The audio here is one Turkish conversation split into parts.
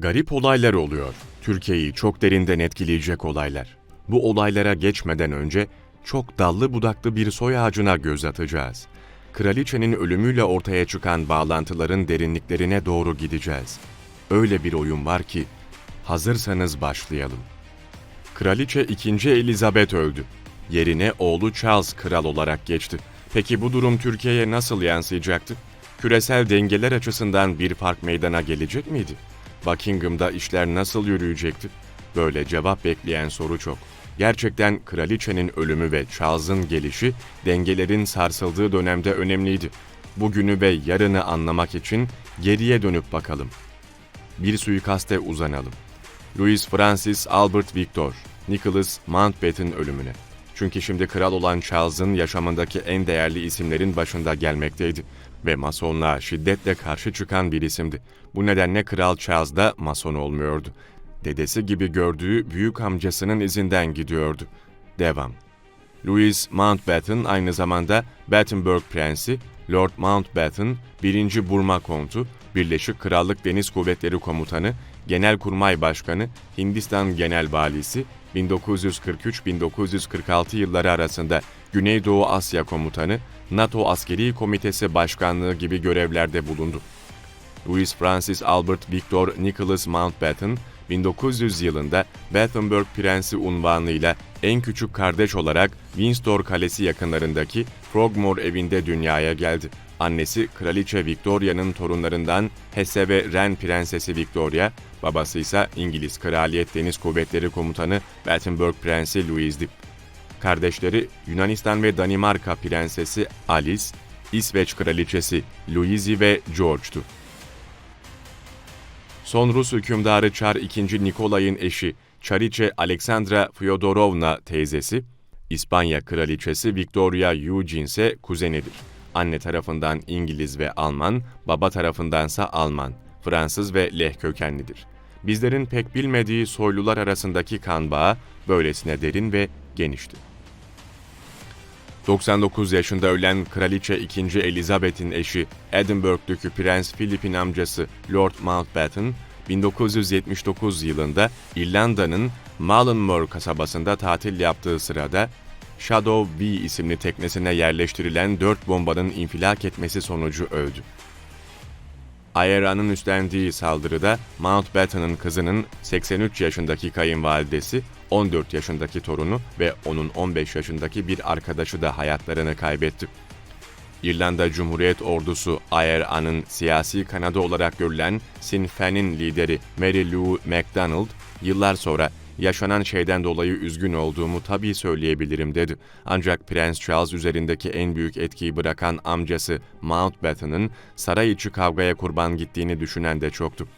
Garip olaylar oluyor. Türkiye'yi çok derinden etkileyecek olaylar. Bu olaylara geçmeden önce çok dallı budaklı bir soy ağacına göz atacağız. Kraliçenin ölümüyle ortaya çıkan bağlantıların derinliklerine doğru gideceğiz. Öyle bir oyun var ki hazırsanız başlayalım. Kraliçe 2. Elizabeth öldü. Yerine oğlu Charles kral olarak geçti. Peki bu durum Türkiye'ye nasıl yansıyacaktı? Küresel dengeler açısından bir fark meydana gelecek miydi? Buckingham'da işler nasıl yürüyecekti? Böyle cevap bekleyen soru çok. Gerçekten kraliçenin ölümü ve Charles'ın gelişi dengelerin sarsıldığı dönemde önemliydi. Bugünü ve yarını anlamak için geriye dönüp bakalım. Bir suikaste uzanalım. Louis Francis Albert Victor, Nicholas Mountbatten ölümüne. Çünkü şimdi kral olan Charles'ın yaşamındaki en değerli isimlerin başında gelmekteydi ve masonluğa şiddetle karşı çıkan bir isimdi. Bu nedenle Kral Charles da mason olmuyordu. Dedesi gibi gördüğü büyük amcasının izinden gidiyordu. Devam. Louis Mountbatten aynı zamanda Battenberg Prensi, Lord Mountbatten, 1. Burma Kontu, Birleşik Krallık Deniz Kuvvetleri Komutanı, Genelkurmay Başkanı, Hindistan Genel Valisi, 1943-1946 yılları arasında Güneydoğu Asya Komutanı, NATO Askeri Komitesi Başkanlığı gibi görevlerde bulundu. Louis Francis Albert Victor Nicholas Mountbatten, 1900 yılında Battenberg Prensi unvanıyla en küçük kardeş olarak Windsor Kalesi yakınlarındaki Frogmore evinde dünyaya geldi. Annesi Kraliçe Victoria'nın torunlarından Hesse ve Ren Prensesi Victoria, babası ise İngiliz Kraliyet Deniz Kuvvetleri Komutanı Battenberg Prensi Louis'di. Kardeşleri Yunanistan ve Danimarka Prensesi Alice, İsveç Kraliçesi Louise ve George'du. Son Rus hükümdarı Çar II. Nikolay'ın eşi Çariçe Alexandra Fyodorovna teyzesi, İspanya Kraliçesi Victoria Eugene ise kuzenidir. Anne tarafından İngiliz ve Alman, baba tarafındansa Alman, Fransız ve Leh kökenlidir. Bizlerin pek bilmediği soylular arasındaki kan bağı böylesine derin ve genişti. 99 yaşında ölen Kraliçe 2. Elizabeth'in eşi Edinburgh'daki Prens Philip'in amcası Lord Mountbatten, 1979 yılında İrlanda'nın Mallinmore kasabasında tatil yaptığı sırada Shadow B isimli teknesine yerleştirilen dört bombanın infilak etmesi sonucu öldü. IRA'nın üstlendiği saldırıda Mountbatten'ın kızının 83 yaşındaki kayınvalidesi, 14 yaşındaki torunu ve onun 15 yaşındaki bir arkadaşı da hayatlarını kaybetti. İrlanda Cumhuriyet Ordusu IRA'nın siyasi kanadı olarak görülen Sinn Féin'in lideri Mary Lou MacDonald, yıllar sonra yaşanan şeyden dolayı üzgün olduğumu tabii söyleyebilirim dedi. Ancak Prens Charles üzerindeki en büyük etkiyi bırakan amcası Mountbatten'ın saray içi kavgaya kurban gittiğini düşünen de çoktu.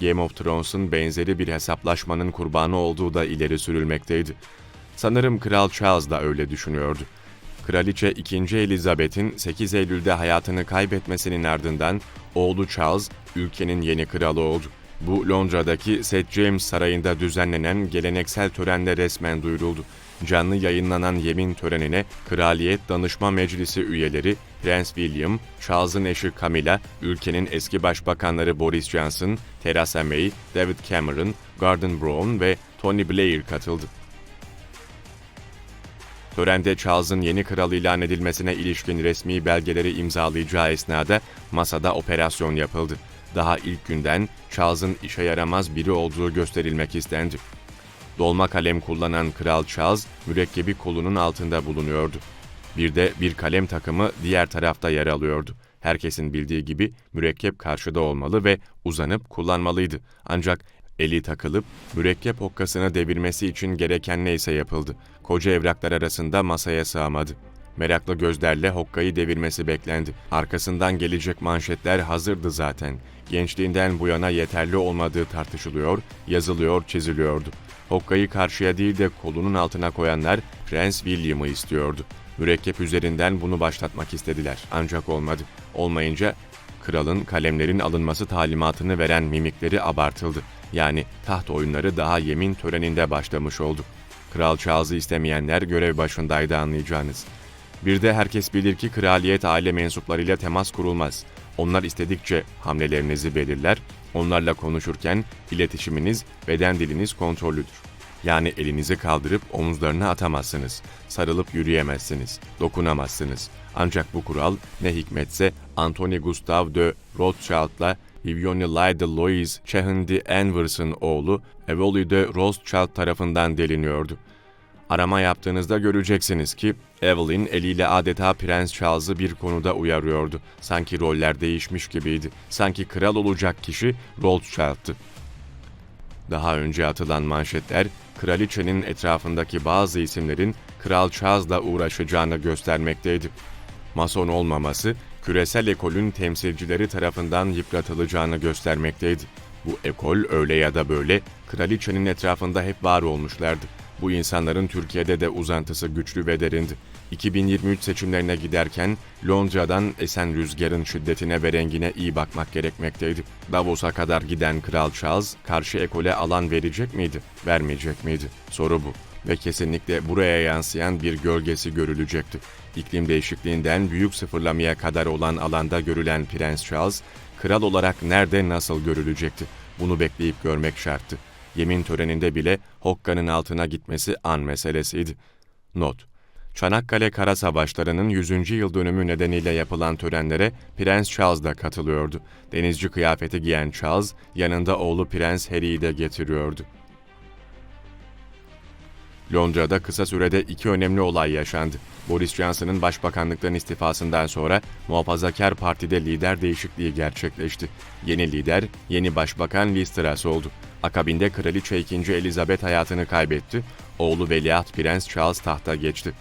Game of Thrones'un benzeri bir hesaplaşmanın kurbanı olduğu da ileri sürülmekteydi. Sanırım Kral Charles da öyle düşünüyordu. Kraliçe 2. Elizabeth'in 8 Eylül'de hayatını kaybetmesinin ardından oğlu Charles ülkenin yeni kralı oldu. Bu Londra'daki St. James Sarayı'nda düzenlenen geleneksel törenle resmen duyuruldu. Canlı yayınlanan yemin törenine Kraliyet Danışma Meclisi üyeleri Prens William, Charles'ın eşi Camilla, ülkenin eski başbakanları Boris Johnson, Theresa May, David Cameron, Gordon Brown ve Tony Blair katıldı. Törende Charles'ın yeni kral ilan edilmesine ilişkin resmi belgeleri imzalayacağı esnada masada operasyon yapıldı. Daha ilk günden Charles'ın işe yaramaz biri olduğu gösterilmek istendi. Dolma kalem kullanan Kral Charles mürekkebi kolunun altında bulunuyordu. Bir de bir kalem takımı diğer tarafta yer alıyordu. Herkesin bildiği gibi mürekkep karşıda olmalı ve uzanıp kullanmalıydı. Ancak eli takılıp mürekkep hokkasını devirmesi için gereken neyse yapıldı. Koca evraklar arasında masaya sığamadı. Meraklı gözlerle hokkayı devirmesi beklendi. Arkasından gelecek manşetler hazırdı zaten. Gençliğinden bu yana yeterli olmadığı tartışılıyor, yazılıyor, çiziliyordu. Hokkayı karşıya değil de kolunun altına koyanlar Prens William'ı istiyordu. Mürekkep üzerinden bunu başlatmak istediler ancak olmadı. Olmayınca kralın kalemlerin alınması talimatını veren mimikleri abartıldı. Yani taht oyunları daha yemin töreninde başlamış oldu. Kral Charles'ı istemeyenler görev başındaydı anlayacağınız. Bir de herkes bilir ki kraliyet aile mensuplarıyla temas kurulmaz. Onlar istedikçe hamlelerinizi belirler, Onlarla konuşurken iletişiminiz, beden diliniz kontrollüdür. Yani elinizi kaldırıp omuzlarına atamazsınız. Sarılıp yürüyemezsiniz. Dokunamazsınız. Ancak bu kural ne hikmetse Anthony Gustav de Rothschild'la Vivienne Lyde Louise Chahan de Anvers'ın oğlu Evoli de Rothschild tarafından deliniyordu. Arama yaptığınızda göreceksiniz ki Evelyn eliyle adeta Prens Charles'ı bir konuda uyarıyordu. Sanki roller değişmiş gibiydi. Sanki kral olacak kişi Rothschild'tı. Daha önce atılan manşetler, kraliçenin etrafındaki bazı isimlerin Kral Charles'la uğraşacağını göstermekteydi. Mason olmaması, küresel ekolün temsilcileri tarafından yıpratılacağını göstermekteydi. Bu ekol öyle ya da böyle kraliçenin etrafında hep var olmuşlardı. Bu insanların Türkiye'de de uzantısı güçlü ve derindi. 2023 seçimlerine giderken Londra'dan esen rüzgarın şiddetine ve rengine iyi bakmak gerekmekteydi. Davos'a kadar giden Kral Charles karşı ekole alan verecek miydi, vermeyecek miydi? Soru bu ve kesinlikle buraya yansıyan bir gölgesi görülecekti. İklim değişikliğinden büyük sıfırlamaya kadar olan alanda görülen Prens Charles, kral olarak nerede nasıl görülecekti? Bunu bekleyip görmek şarttı. Yemin töreninde bile Hokka'nın altına gitmesi an meselesiydi. Not Çanakkale Kara Savaşları'nın 100. yıl dönümü nedeniyle yapılan törenlere Prens Charles da katılıyordu. Denizci kıyafeti giyen Charles, yanında oğlu Prens Harry'i de getiriyordu. Londra'da kısa sürede iki önemli olay yaşandı. Boris Johnson'ın başbakanlıktan istifasından sonra Muhafazakar Parti'de lider değişikliği gerçekleşti. Yeni lider, yeni başbakan Liz Truss oldu. Akabinde Kraliçe 2. Elizabeth hayatını kaybetti, oğlu Veliaht Prens Charles tahta geçti.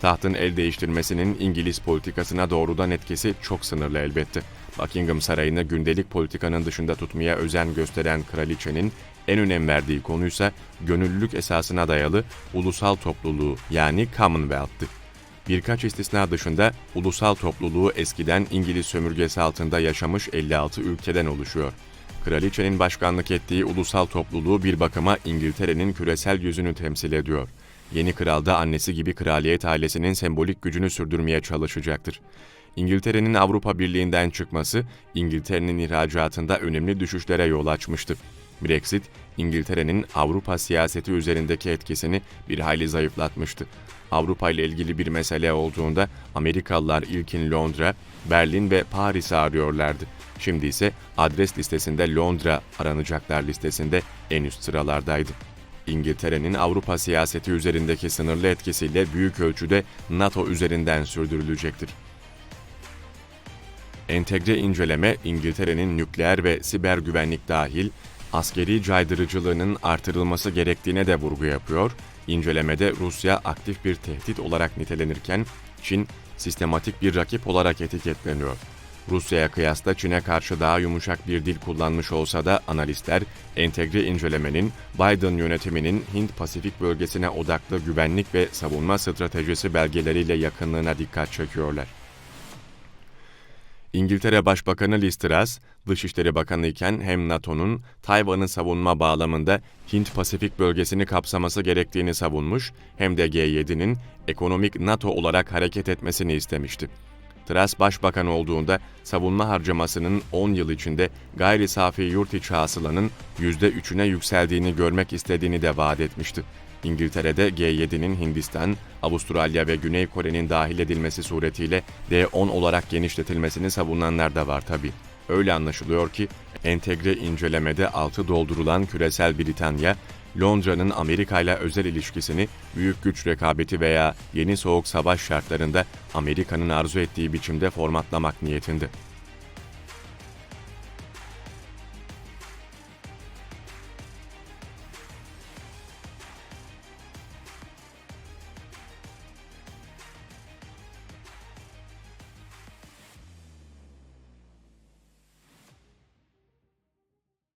Tahtın el değiştirmesinin İngiliz politikasına doğrudan etkisi çok sınırlı elbette. Buckingham Sarayı'nı gündelik politikanın dışında tutmaya özen gösteren kraliçenin en önem verdiği konuysa gönüllülük esasına dayalı ulusal topluluğu yani Commonwealth'tı. Birkaç istisna dışında ulusal topluluğu eskiden İngiliz sömürgesi altında yaşamış 56 ülkeden oluşuyor. Kraliçenin başkanlık ettiği ulusal topluluğu bir bakıma İngiltere'nin küresel yüzünü temsil ediyor. Yeni kral da annesi gibi kraliyet ailesinin sembolik gücünü sürdürmeye çalışacaktır. İngiltere'nin Avrupa Birliği'nden çıkması, İngiltere'nin ihracatında önemli düşüşlere yol açmıştı. Brexit, İngiltere'nin Avrupa siyaseti üzerindeki etkisini bir hayli zayıflatmıştı. Avrupa ile ilgili bir mesele olduğunda Amerikalılar ilkin Londra, Berlin ve Paris'i arıyorlardı. Şimdi ise adres listesinde Londra aranacaklar listesinde en üst sıralardaydı. İngiltere'nin Avrupa siyaseti üzerindeki sınırlı etkisiyle büyük ölçüde NATO üzerinden sürdürülecektir. Entegre inceleme İngiltere'nin nükleer ve siber güvenlik dahil askeri caydırıcılığının artırılması gerektiğine de vurgu yapıyor. İncelemede Rusya aktif bir tehdit olarak nitelenirken Çin sistematik bir rakip olarak etiketleniyor. Rusya'ya kıyasla Çin'e karşı daha yumuşak bir dil kullanmış olsa da analistler entegre incelemenin Biden yönetiminin Hint-Pasifik bölgesine odaklı güvenlik ve savunma stratejisi belgeleriyle yakınlığına dikkat çekiyorlar. İngiltere Başbakanı Liz Truss, Dışişleri Bakanı iken hem NATO'nun Tayvan'ı savunma bağlamında Hint-Pasifik bölgesini kapsaması gerektiğini savunmuş hem de G7'nin ekonomik NATO olarak hareket etmesini istemişti. Truss başbakan olduğunda savunma harcamasının 10 yıl içinde gayri safi yurt içi hasılanın %3'üne yükseldiğini görmek istediğini de vaat etmişti. İngiltere'de G7'nin Hindistan, Avustralya ve Güney Kore'nin dahil edilmesi suretiyle D10 olarak genişletilmesini savunanlar da var tabi. Öyle anlaşılıyor ki entegre incelemede altı doldurulan küresel Britanya, Londra'nın Amerika ile özel ilişkisini büyük güç rekabeti veya yeni soğuk savaş şartlarında Amerika'nın arzu ettiği biçimde formatlamak niyetinde.